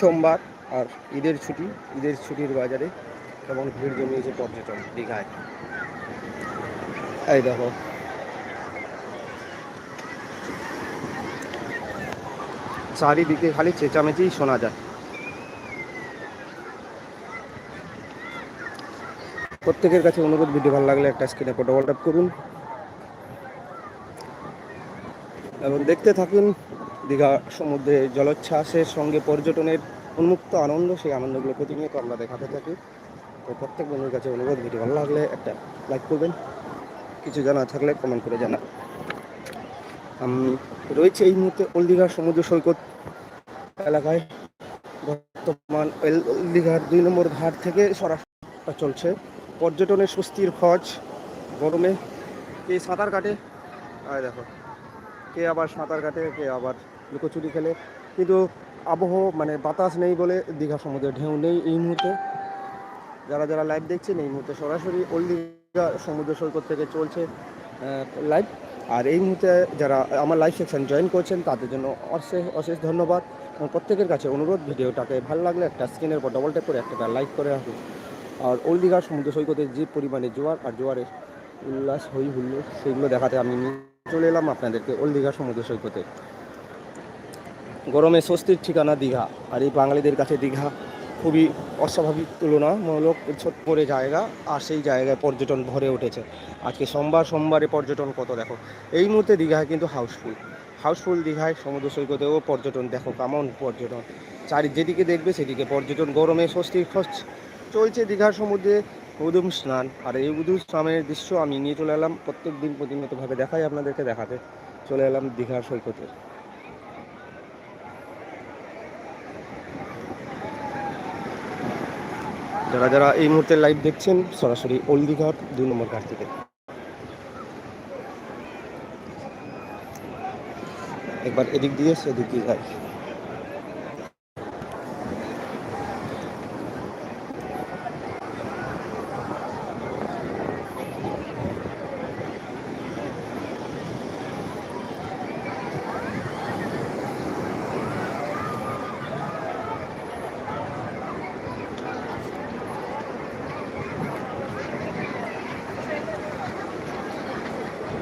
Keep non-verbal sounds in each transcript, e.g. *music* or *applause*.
সোমবার আর ঈদের ছুটি, ঈদের ছুটির বাজারে কেমন ভিড় জমিয়েছে পর্যটন দীঘায়? এই দেখো। চারিদিকে খালি চেঁচামেচি শোনা যায়। প্রত্যেকের কাছে অনুরোধ, ভিডিও ভালো লাগলে একটা স্ক্রিনে ফটো করুন। এবং দেখতে থাকুন দীঘা সমুদ্রে জলোচ্ছ্বাসের সঙ্গে পর্যটনের উন্মুক্ত আনন্দ, সেই আনন্দগুলো প্রতিনিয়ত আমরা দেখাতে থাকি। তো প্রত্যেক বন্ধুর কাছে অনুরোধ, ভিডিও ভালো লাগলে একটা লাইক করবেন। কিছু জানা থাকলে কমেন্ট করে জানা আমি রয়েছে এই মুহূর্তে ওল্ড দীঘার সমুদ্র সৈকত এলাকায়। বর্তমান ওল্ড দীঘার দুই নম্বর ঘাট থেকে সরাসরি চলছে। পর্যটনের স্বস্তির খোঁজ গরমে। কে সাঁতার কাটে? আর দেখো। কে আবার সাঁতার কাটে, কে আবার লুকোচুরি খেলে। কিন্তু আবহ মানে বাতাস নেই বলে দীঘা সমুদ্রে ঢেউ নেই এই মুহূর্তে। যারা যারা লাইভ দেখছেন, এই মুহূর্তে সরাসরি ওল্ড দীঘা সমুদ্র সৈকত থেকে চলছে লাইভ আর এই মুহূর্তে যারা আমার লাইভ সেকশন জয়েন করছেন, তাদের জন্য অশেষ অশেষ ধন্যবাদ। প্রত্যেকের কাছে অনুরোধ, ভিডিওটাকে ভালো লাগলে একটা স্ক্রিনের উপর ডবল ট্যাপ করে একটা লাইক করে রাখুন। আর ওল্ড দীঘার সমুদ্র সৈকতে যে পরিমাণে জোয়ার আর জোয়ারের উল্লাস, হই হুল্লো সেগুলো দেখাতে আমি চলে এলাম আপনাদেরকে ওল্ড দীঘা সমুদ্র সৈকতে। গরমে স্বস্তির ঠিকানা দীঘা। আর এই বাঙালিদের কাছে দীঘা খুবই অস্বাভাবিক তুলনামূলক ছোট করে জায়গা, আর সেই জায়গায় পর্যটন ভরে উঠেছে। আজকে সোমবার, সোমবারে পর্যটন কত দেখো? এই মুহূর্তে দীঘায় কিন্তু হাউসফুল। হাউসফুল দীঘায়, সমুদ্র সৈকতেও পর্যটন দেখো কেমন পর্যটন। চারি যেদিকে দেখবে সেদিকে পর্যটন, গরমে স্বস্তির খোঁজ। চলছে দীঘার সমুদ্রে উদুম স্নান। আর এই উদুম স্নানের দৃশ্য আমি নিয়ে চলে এলাম প্রত্যেক দিন প্রতিনিয়তভাবে দেখাই আপনাদেরকে দেখাতে। চলে এলাম দীঘার সৈকতে। যারা যারা এই মুহূর্তে লাইভ দেখছেন, সরাসরি ওল্ড দীঘার দুই নম্বর ঘাট থেকে। একবার এদিক দিয়ে, সেদিক দিয়ে যাই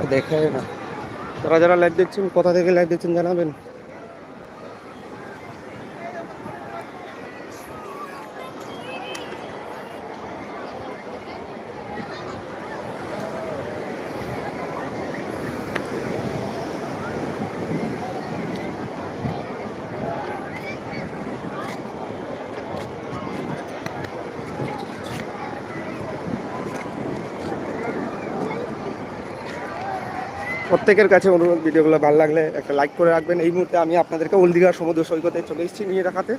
দেখে না। তারা যারা লাইভ দেখছেন কোথা থেকে লাইভ দেখছেন জানাবেন? প্রত্যেকের কাছে অনুরোধ ভিডিওগুলো ভালো লাগলে একটা লাইক করে রাখবেন এই মুহূর্তে আমি আপনাদেরকে উলদিঘার সমুদ্র সৈকতে চলে এসেছি নিয়ে দেখাতে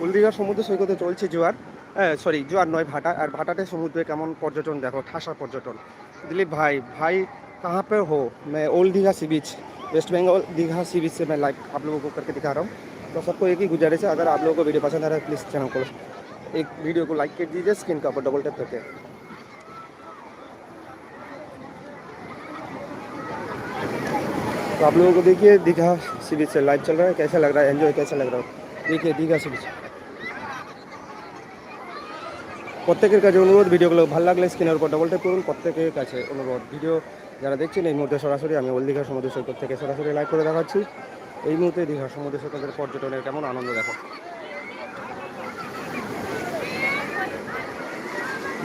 উলদিঘার সমুদ্র সৈকতে চলছে জোয়ার হ্যাঁ সরি জোয়ার নয় ভাটা আর ভাটাতে সমুদ্রে কেমন পর্যটন দেখো ঠাসা পর্যটন दिलीप भाई भाई कहाँ पे हो मैं old Digha sea beach West Bengal Digha sea beach से मैं लाइव आप लोगों को करके दिखा रहा हूँ तो सबको एक ही गुजारिश है अगर आप लोगों को वीडियो पसंद आ रहा है प्लीज़ चैनल को एक वीडियो को लाइक कर दीजिए स्क्रीन का ऊपर डबल टैप करके तो आप लोगों को देखिए दीघा सी बीच से लाइव चल रहा है कैसा लग रहा है एंजॉय कैसा लग रहा है देखिए दीघा सी बीच প্রত্যেকের কাছে অনুরোধ ভিডিওগুলো ভালো লাগলে স্ক্রিনের উপর ডবল ট্যাপ করুন প্রত্যেকের কাছে অনুরোধ ভিডিও যারা দেখছেন এই মুহূর্তে সরাসরি আমি ওল দীঘা সমুদ্র সৈকত থেকে সরাসরি লাইভ করে দেখাচ্ছি এই মুহূর্তে দীঘা সমুদ্র সৈকতের পর্যটনের কেমন আনন্দ দেখো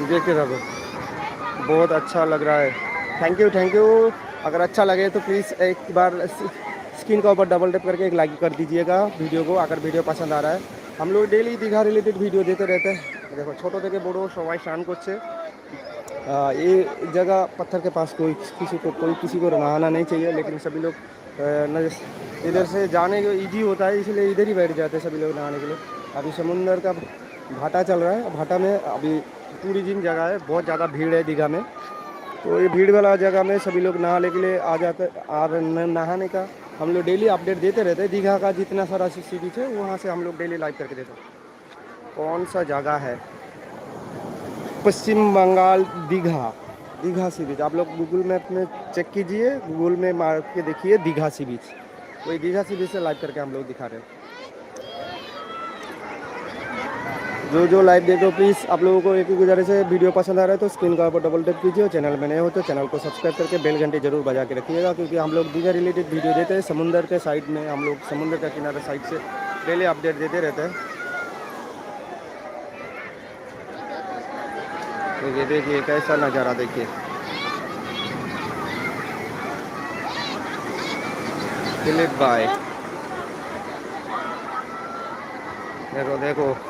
देखते रहो बहुत अच्छा लग रहा है थैंक यू थैंक यू अगर अच्छा लगे तो प्लीज़ एक बार स्क्रीन का ऊपर डबल टैप करके एक लाइक कर दीजिएगा वीडियो को अगर वीडियो पसंद आ रहा है हम लोग डेली दीघा रिलेटेड वीडियो देते रहते हैं देखो ছোট থেকে বড় সবাই স্নান করছে आ, ये जगह पत्थर के पास कोई किसी को कोई किसी को नहाना नहीं चाहिए लेकिन सभी लोग आ, न- इधर से जाने को ईजी होता है इसलिए इधर ही बैठ जाते हैं सभी लोग नहाने के लिए अभी समुंदर का भाटा चल रहा है भाटा में अभी टूरिज्म जगह है बहुत ज़्यादा भीड़ है दीघा में तो ये भीड़ वाला जगह में सभी लोग नहाने के लिए आ जाते और नहाने का। हम लोग डेली अपडेट देते रहते हैं। दीघा का जितना सारा सी बीच है, वहाँ से हम लोग डेली लाइव करके देते कौन सा जगह है? पश्चिम बंगाल दीघा। दीघा सी बीच। आप लोग गूगल मैप में चेक कीजिए गूगल में मार के देखिए दीघा सी बीच। वही दीघा सी बीच से लाइव करके हम लोग दिखा रहे हैं। जो जो लाइव देख रहे हो प्लीज़ आप लोगों को एक ही गुजारिश है, वीडियो पसंद आ रहा है तो स्क्रीन का ऊपर डबल टैप कीजिए और चैनल में नए हो तो चैनल को सब्सक्राइब करके बेल घंटे ज़रूर बजा के रखिएगा क्योंकि हम लोग दीघा रिलेटेड वीडियो देते हैं, समुंदर के साइड में हम लोग, समुंदर का किनारे साइड से डेली अपडेट देते रहते हैं। तो ये देखिए, कैसा नज़ारा देखिए। दिलीप भाई देखो देखो।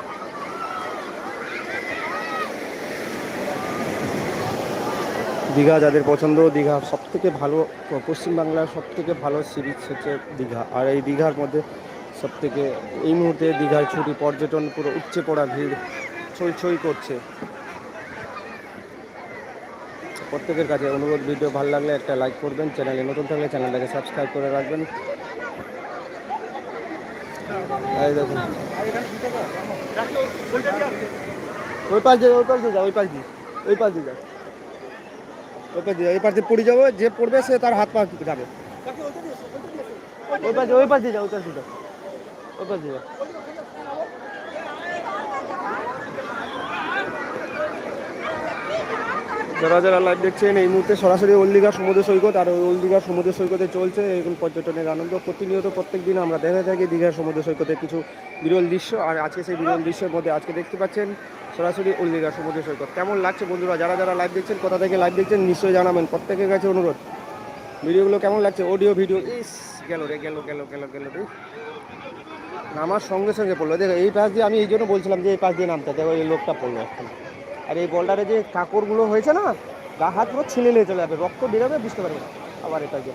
দীঘা যাদের পছন্দ, দীঘা সব থেকে ভালো, পশ্চিমবাংলার সব থেকে ভালো সি বিচ হচ্ছে দীঘা। আর এই দীঘার মধ্যে সব থেকে এই মুহূর্তে দীঘার ছুটি পর্যটন পুরো উপচে পড়া ভিড় ছই ছই করছে। প্রত্যেকের কাছে অনুরোধ, ভিডিও ভালো লাগলে একটা লাইক করবেন, চ্যানেলে নতুন থাকলে চ্যানেলটাকে সাবস্ক্রাইব করে রাখবেন। এই দেখুন। ওই পাশ দিয়ে, ওই পাশ দিয়ে যা, ওই পাশ দিয়ে, ওই পাশ দিয়ে যাও ওই পাশ দিয়ে এই পাশ দিয়ে পড়ে যাব, যে পড়বে সে তার হাত পা যাবে। ওই পাশ ওই পাশ দিয়ে যাও, ওই পাশ যাও, ওই দিয়ে যারা যারা লাইভ দেখছেন, এই মুহূর্তে সরাসরি ওল্ডিঘা সমুদ্র সৈকত আর ওই ওল্ডিঘা সমুদ্র সৈকতে চলছে। এখন পর্যটনের আনন্দ প্রতিনিয়ত প্রত্যেক দিন আমরা দেখে থাকি দীঘার সমুদ্র সৈকতের কিছু বিরল দৃশ্য। আর আজকে সেই বিরল দৃশ্যের মধ্যে আজকে দেখতে পাচ্ছেন সরাসরি ওল্ডিঘা সমুদ্র সৈকত। কেমন লাগছে বন্ধুরা? যারা যারা লাইভ দেখছেন, কোথা থেকে লাইভ দেখছেন, নিশ্চয়ই জানাবেন। প্রত্যেকের কাছে অনুরোধ। ভিডিওগুলো কেমন লাগছে? অডিও ভিডিও ইস, গেল রে, গেল গেল গেল গেল রে। নামার সঙ্গে সঙ্গে পড়ল। দেখো, এই পাশ দিয়ে আমি এই জন্য বলছিলাম যে এই পাশ দিয়ে নামতে। দেখো, এই লোকটা পড়ল। এখন আর এই বলটারে যে কাকড়গুলো হয়েছে না, গা হাত পুরো ছিঁড়ে নিয়ে চলে যাবে, রক্ত বেরোবে, বুঝতে পারবে না। আবার এটা যে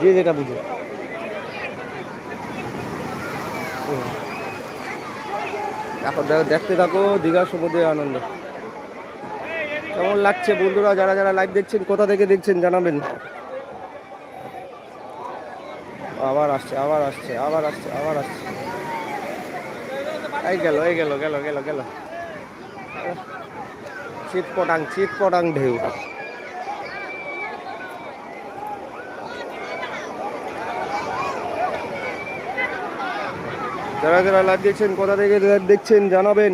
যে যেটা বুঝে। এখন দেখো, দেখতে থাকো, দীঘা, সমুদ্রের আনন্দ। কেমন লাগছে বন্ধুরা, যারা যারা লাইভ দেখছেন, কোথা থেকে দেখছেন জানাবেন। আবার আসছে আবার আসছে আবার আসছে আবার আসছে। এই গেল এই গেল গেল গেল গেল। চিত পটাং চিত পটাং ঢেউ। যারা যারা লাইভ দেখছেন, কোথা থেকে লাইভ দেখছেন, জানাবেন।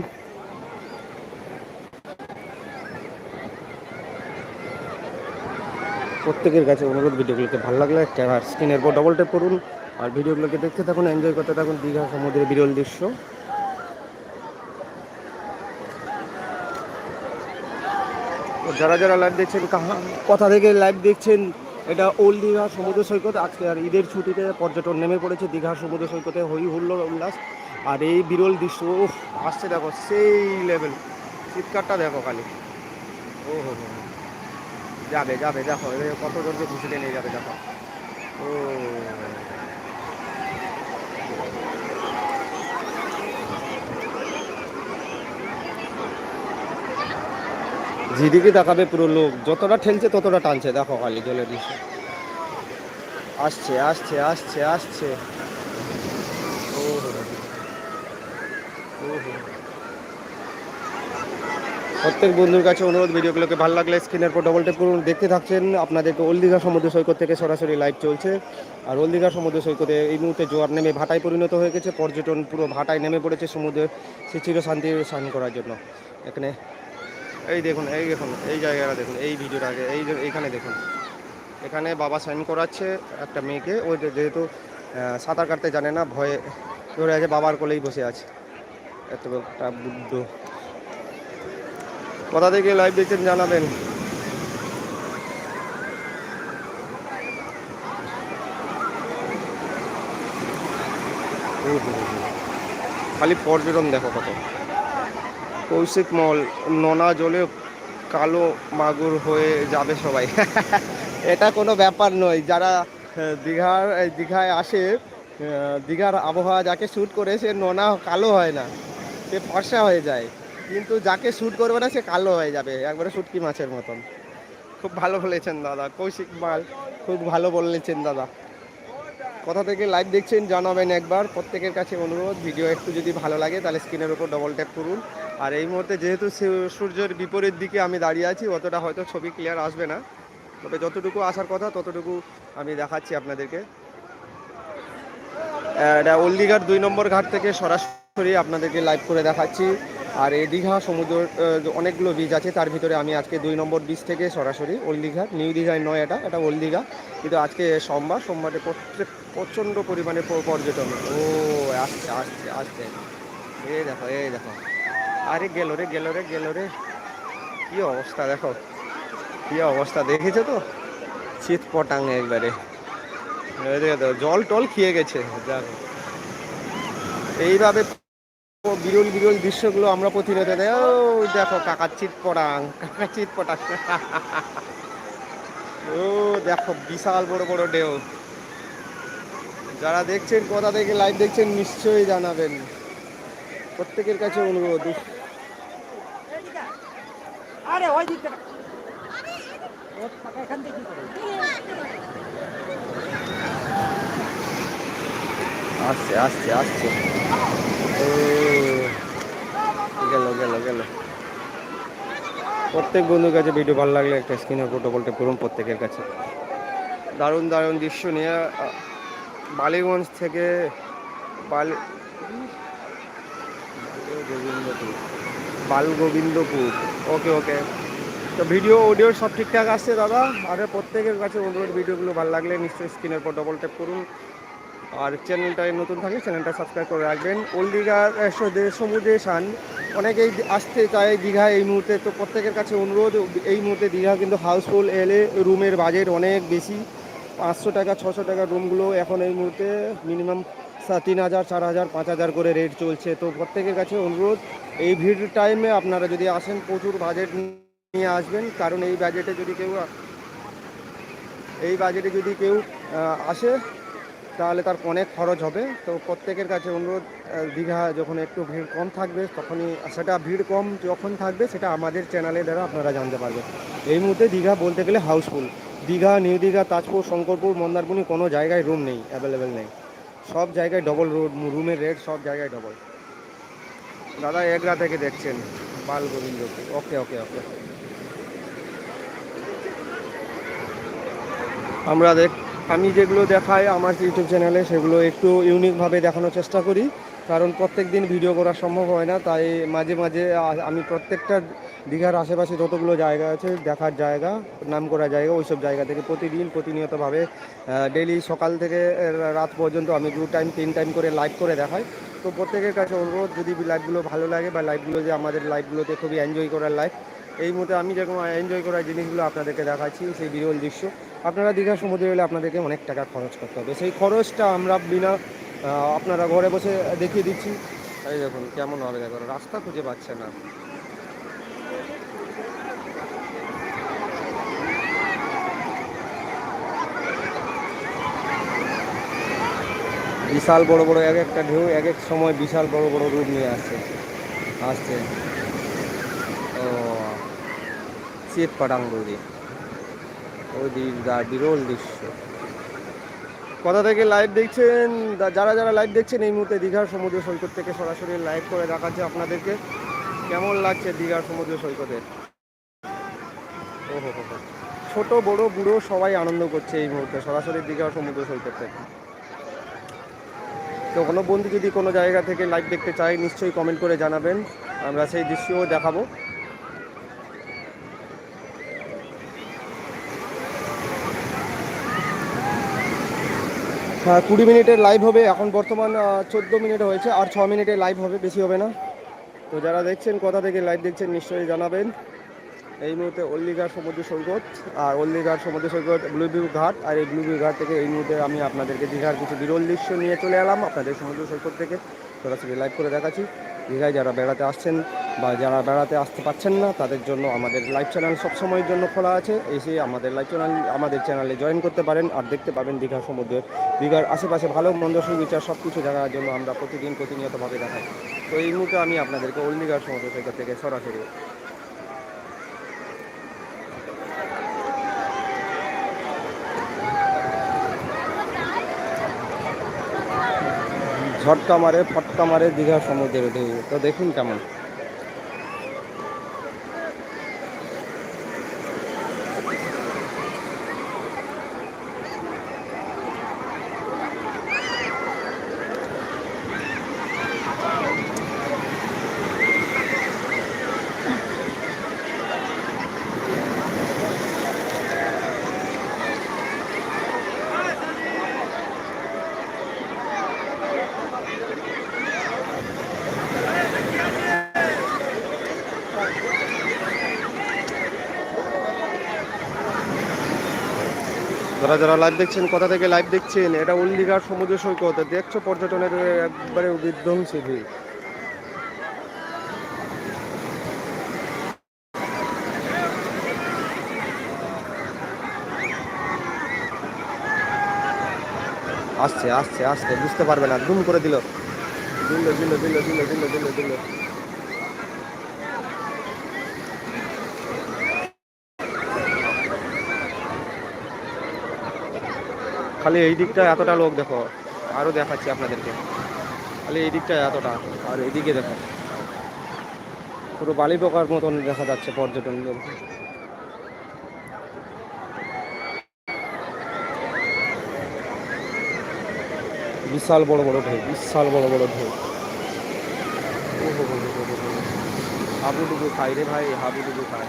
প্রত্যেকের কাছে অনুরোধ, ভিডিওগুলোকে ভালো লাগলে ক্যামেরার স্ক্রিনের উপর ডবল ট্যাপ করুন। আর ভিডিওগুলোকে দেখতে থাকুন এনজয় করতে থাকুন দীঘা সমুদ্রের বিরল দৃশ্য। যারা যারা লাইভ দেখছেন, কাহা কথা থেকে লাইভ দেখছেন, এটা ওল্ড দীঘা সমুদ্র সৈকত। আজকে আর ঈদের ছুটিতে পর্যটন নেমে পড়েছে দীঘা সমুদ্র সৈকতে হই হুল্লোড় উল্লাস। আর এই বিরল দৃশ্য ও আসছে দেখো, সেই লেভেল চিৎকারটা দেখো খালি। ও হো হো। যাবে যাবে, দেখো কতজনকে ঘুষে নিয়ে যাবে, দেখো। ও। যেদিকে তাকাবে পুরো লোক, যতটা ঠেলছে ততটা টানছে। দেখো খালি জলের দৃশ্য আসছে আসছে আসছে আসছে। ও প্রত্যেক বন্ধুর কাছে অনুরোধ, ভিডিওগুলোকে ভালো লাগলে স্ক্রিনের পর ডবল টেপ করুন। দেখতে থাকছেন আপনাদেরকে ওলদিঘা সমুদ্র সৈকত থেকে সরাসরি লাইভ চলছে। আর ওলদিঘা সমুদ্র সৈকতে এই মুহূর্তে জোয়ার নেমে ভাটায় পরিণত হয়ে গেছে। পর্যটন পুরো ভাটায় নেমে পড়েছে সমুদ্রে। সে চির শান্তি স্নান করার জন্য। এখানে এই দেখুন এই দেখুন, এই জায়গাটা দেখুন, এই ভিডিওটা আগে এই এইখানে দেখুন। এখানে বাবা সাইন করাচ্ছে একটা মেয়েকে ওই যেহেতু সাঁতার কাটতে জানে না, ভয়ে ধরে আছে, বাবার কোলেই বসে আছে। এত একটা বুদ্ধ। কোথা থেকে লাইভ দেখছেন জানাবেন। খালি পর্যটন দেখো কত। কৌশিক মল নোনা জলে কালো মাগুর হয়ে যাবে সবাই। *laughs* এটা কোনো ব্যাপার নয়। যারা দীঘার দীঘায় আসে দীঘার আবহাওয়া যাকে শ্যুট করে সে নোনা কালো হয় না। সে ফর্সা হয়ে যায়। কিন্তু যাকে শ্যুট করবে না, সে কালো হয়ে যাবে। একবারে শুটকি মাছের মতন। খুব ভালো বলেছেন দাদা। কৌশিক মাল খুব ভালো বলেছেন দাদা। কোথা থেকে লাইভ দেখছেন জানাবেন একবার। প্রত্যেকের কাছে অনুরোধ। ভিডিও একটু যদি ভালো লাগে, তাহলে স্ক্রিনের উপর ডবল ট্যাপ করুন। আর এই মুহূর্তে যেহেতু সূর্যের বিপরীত দিকে আমি দাঁড়িয়ে আছি, অতটা হয়তো ছবি ক্লিয়ার আসবে না। তবে যতটুকু আসার কথা, ততটুকু আমি দেখাচ্ছি আপনাদেরকে। এটা ওল্ড দুই নম্বর ঘাট থেকে সরাসরি আপনাদেরকে লাইভ করে দেখাচ্ছি। আর এই দীঘা সমুদ্র অনেকগুলো বীজ আছে, তার ভিতরে আমি আজকে দুই নম্বর বীজ থেকে সরাসরি ওল্ড নিউ দীঘায় নয় এটা এটা ওল্ড কিন্তু আজকে সোমবার, সোমবারে প্রত্যেক প্রচণ্ড পরিমাণে পর্যটন। ও, আসছে আসছে আসছে। এই দেখো এই দেখো। আরে গেল রে গেল রে গেল রে। কি অবস্থা দেখো, কি অবস্থা দেখেছ তো? শীত পটাং একবারে। জল টল খেয়ে গেছে দেখো এইভাবে বিরল বিরল দৃশ্যগুলো আমরা প্রতিনিয়ত দেখো কাকার চিত পটাং কাকা চিত পটাং। ও, দেখো বিশাল বড় বড় ঢেউ। যারা দেখছেন, কোথা থেকে লাইভ দেখছেন, নিশ্চয়ই জানাবেন। প্রত্যেকের কাছে অনুরোধ। আরে, ওই ওর টাকা এখান থেকে আসছে আসছে আসছে। গেল গেল গেল। প্রত্যেক বন্ধুর কাছে ভিডিও ভালো লাগলে একটা স্ক্রিনের ফটো বলতে করুন প্রত্যেকের কাছে। দারুণ দারুণ দৃশ্য নিয়ে বালিগঞ্জ থেকে বালি গোবিন্দপুর বাল গোবিন্দপুর ওকে ওকে তো ভিডিও অডিও সব ঠিকঠাক আসছে দাদা? আর প্রত্যেকের কাছে অনুরোধ ভিডিওগুলো ভালো লাগলে নিশ্চয়ই স্ক্রিনের পর ডবল ট্যাপ করুন। আর চ্যানেলটায় নতুন থাকলে চ্যানেলটা সাবস্ক্রাইব করে রাখবেন। ওল্ড দীঘার সমুদ্রে সান অনেকেই আসতে চায় দীঘা এই মুহূর্তে। তো প্রত্যেকের কাছে অনুরোধ, এই মুহূর্তে দীঘা কিন্তু হাউসফুল এলে রুমের বাজেট অনেক বেশি। পাঁচশো টাকা, ছশো টাকা রুমগুলো এখন এই মুহূর্তে মিনিমাম তিন হাজার, চার হাজার, পাঁচ হাজার করে রেট চলছে। তো প্রত্যেকের কাছে অনুরোধ, এই ভিড় টাইমে আপনারা যদি আসেন, প্রচুর বাজেট নিয়ে আসবেন। কারণ এই বাজেটে যদি কেউ এই বাজেটে যদি কেউ আসে, তাহলে তার অনেক খরচ হবে। তো প্রত্যেকের কাছে অনুরোধ দীঘা যখন একটু ভিড় কম থাকবে, তখনই, সেটা ভিড় কম যখন থাকবে, সেটা আমাদের চ্যানেলের দ্বারা আপনারা জানতে পারবেন। এই মুহূর্তে দীঘা বলতে গেলে হাউসফুল দীঘা, নিউ দীঘা, তাজপুর, শঙ্করপুর, মন্দারমণি কোনো জায়গায় রুম নেই অ্যাভেলেবেল নেই। সব জায়গায় ডবল রুমের রেট সব জায়গায় ডবল দাদা এগরা থেকে দেখছেন, বাল গোবিন্দ ওকে ওকে ওকে আমরা দেখ আমি যেগুলো দেখাই আমার ইউটিউব চ্যানেলে সেগুলো একটু ইউনিকভাবে দেখানোর চেষ্টা করি। কারণ প্রত্যেক দিন ভিডিও করা সম্ভব হয় না, তাই মাঝে মাঝে আমি প্রত্যেকটা দীঘার আশেপাশে যতগুলো জায়গা আছে, দেখার জায়গা নাম করা জায়গা, ওইসব জায়গা থেকে প্রতিদিন প্রতিনিয়তভাবে ডেলি সকাল থেকে রাত পর্যন্ত আমি দু টাইম তিন টাইম করে লাইভ করে দেখাই। তো প্রত্যেকের কাছে অনুরোধ, যদি লাইভগুলো ভালো লাগে বা লাইভগুলো যে আমাদের লাইভগুলোতে খুবই এনজয় করার লাইভ এই মুহূর্তে আমি যেরকম এনজয় করার জিনিসগুলো আপনাদেরকে দেখাচ্ছি, সেই বিরল দৃশ্য। আপনারা দীঘা সমুদ্রে গেলে আপনাদেরকে অনেক টাকা খরচ করতে হবে। সেই খরচটা আমরা বিনা আপনারা ঘরে বসে দেখিয়ে দিচ্ছি। এই দেখুন, কেমন হবে দেখুন রাস্তা খুঁজে পাচ্ছে না। বিশাল বড় বড় এক একটা ঢেউ, এক এক সময় বিশাল বড় বড় রূপ নিয়ে আসছে আসছে। ও চিত পাটাঙ্গুরি ওই বিরল দৃশ্য। কোথা থেকে লাইভ দেখছেন? যারা যারা লাইভ দেখছেন, এই মুহূর্তে দীঘার সমুদ্র সৈকত থেকে সরাসরি লাইভ করে দেখাচ্ছে আপনাদেরকে। কেমন লাগছে দীঘার সমুদ্র সৈকতের ওহো, হো। ছোট, বড়, বুড়ো সবাই আনন্দ করছে এই মুহূর্তে সরাসরি দীঘার সমুদ্র সৈকত থেকে। তো কোনো বন্ধু যদি কোনো জায়গা থেকে লাইভ দেখতে চায়, নিশ্চয়ই কমেন্ট করে জানাবেন। আমরা সেই দৃশ্যও দেখাবো। কুড়ি মিনিটের লাইভ হবে। এখন বর্তমান চোদ্দ মিনিট হয়েছে, আর ছ মিনিটে লাইভ হবে, বেশি হবে না। তো যারা দেখছেন, কোথা থেকে লাইভ দেখছেন, নিশ্চয়ই জানাবেন। এই মুহূর্তে অল্লিঘাট সমুদ্র সৈকত, আর অল্লিঘাট সমুদ্র সৈকত ব্লুবিউ ঘাট, আর এই ব্লুবিউ ঘাট থেকে এই মুহূর্তে আমি আপনাদেরকে দীঘার কিছু বিরল দৃশ্য নিয়ে চলে এলাম। আপনাদের সমুদ্র সৈকত থেকে সরাসরি লাইভ করে দেখাচ্ছি। দীঘায় যারা বেড়াতে আসছেন বা যারা বেড়াতে আসতে পারছেন না, তাদের জন্য আমাদের লাইভ চ্যানেল সবসময়ের জন্য খোলা আছে। এসে আমাদের লাইভ চ্যানেল আমাদের চ্যানেলে জয়েন করতে পারেন আর দেখতে পাবেন দীঘার সমুদ্রের, দীঘার আশেপাশে ভালো, মন্দ বিচার সব কিছু জানার জন্য আমরা প্রতিদিন, প্রতিনিয়তভাবে দেখাই। তো এই মুহূর্তে আমি আপনাদেরকে ওল্ড দীঘার সমুদ্র সৈকত থেকে সরাসরি ঝটকা মারে ফটকা মারে দীঘা সমুদ্রের ঢেউ। তো দেখুন কেমন। যারা যারা লাইভ দেখছেন, কোথা থেকে লাইভ দেখছেন, এটা দীঘার সমুদ্র সৈকত, দেখছ পর্যটনের একবারে বিধ্বংসী ভিড় আসছে আসছে আসছে, বুঝতে পারবে না দুম করে দিল দিল দিল দিল দিল দিল দিল দিল। খালি এই দিকটা এতটা লোক দেখো, আরও দেখাচ্ছি আপনাদেরকে। খালি এই দিকটা এতটা, আর এদিকে দেখো। পুরো বালি পোকার মতন দেখা যাচ্ছে পর্যটনদের। বিশাল বড় বড় ঢেউ, বিশাল বড় বড় ঢেউ। হাবুডুবু খাই রে ভাই হাবুডুবু খাই।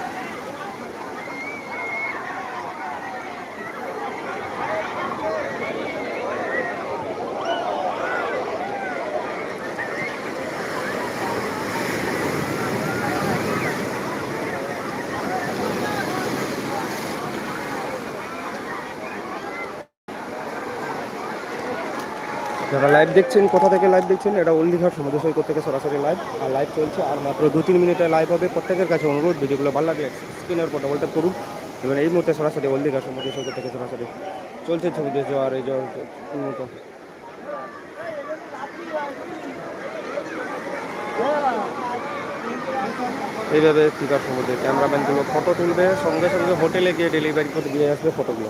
যারা লাইভ দেখছেন, কোথা থেকে লাইভ দেখছেন, এটা ওল্ড দীঘার সমুদ্র সৈকত থেকে সরাসরি লাইভ আর লাইভ চলছে আর মাত্র দু তিন মিনিটে লাইভ হবে। প্রত্যেকের কাছে অনুরোধ, ভিডিওগুলো ভালো লাগে স্ক্রিনের ডবল ট্যাপ করুন। এবং এই মুহূর্তে সরাসরি ওল্ড দীঘার সমুদ্র সৈকত থেকে সরাসরি চলছে ছবি ছবিতে জোয়ার এই উন্নত। এইভাবে দীঘার সমুদ্রে ক্যামেরাম্যানগুলো ফটো তুলবে। সঙ্গে সঙ্গে হোটেলে গিয়ে ডেলিভারি করে দিয়ে আসবে ফটোগুলো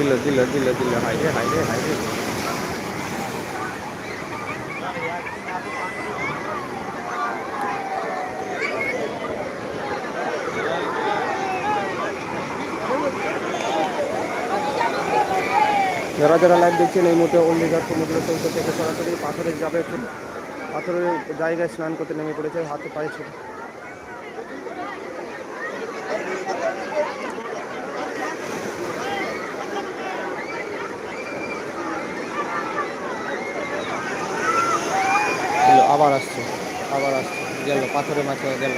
দিল দিল দিল দিল হাই রে হাই রে হাই রে যারা যারা লাইভ দেখছেন, এই মুহূর্তে দীঘার সমুদ্র সৈকত থেকে সরাসরি পাথরে যাবে। পাথরের জায়গায় স্নান করতে নেমে পড়েছে, হাতে পায়ে ছোট গেল, আবার আসছে আবার আসছে, গেল, পাথরের মাঝে গেল।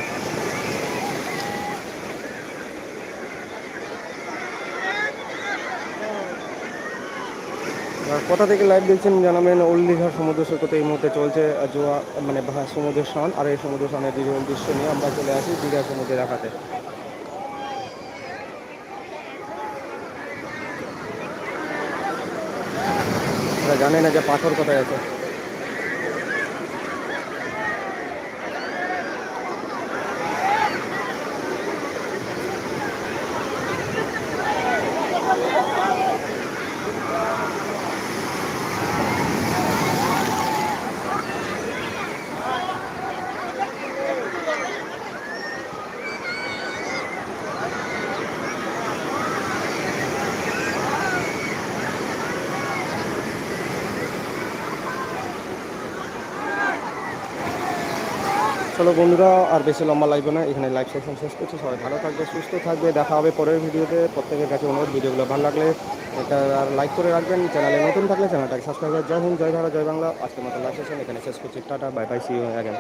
কোথা থেকে লাইভ দেখছেন জানাবেন ওল্ড সমুদ্র সৈকতে এই মুহূর্তে চলছে জোয়া মানে সমুদ্র স্নান, আর এই সমুদ্র স্নানের দীর্ঘ দৃশ্য নিয়ে আমরা চলে আসি দীঘা সমুদ্রে ওরা জানে না যে পাথর কোথায় আছে। চলো বন্ধুরা, আর বেশি লম্বা লাগবে না। এখানে লাইভ সেশন শেষ করছি। সবাই ভালো থাকবে, সুস্থ থাকবে। দেখা হবে পরের ভিডিওতে। প্রত্যেকের কাছে অনুরোধ, ভিডিওগুলো ভালো লাগলে এটা আর লাইক করে রাখবেন। চ্যানেলে নতুন থাকলে চ্যানেলটাকে সাবস্ক্রাইব করে জয় হিন্দ, জয় ভারত, জয় বাংলা। আজকের মতো লাইভ সেশন এখানে শেষ করছি। Tata bye bye see again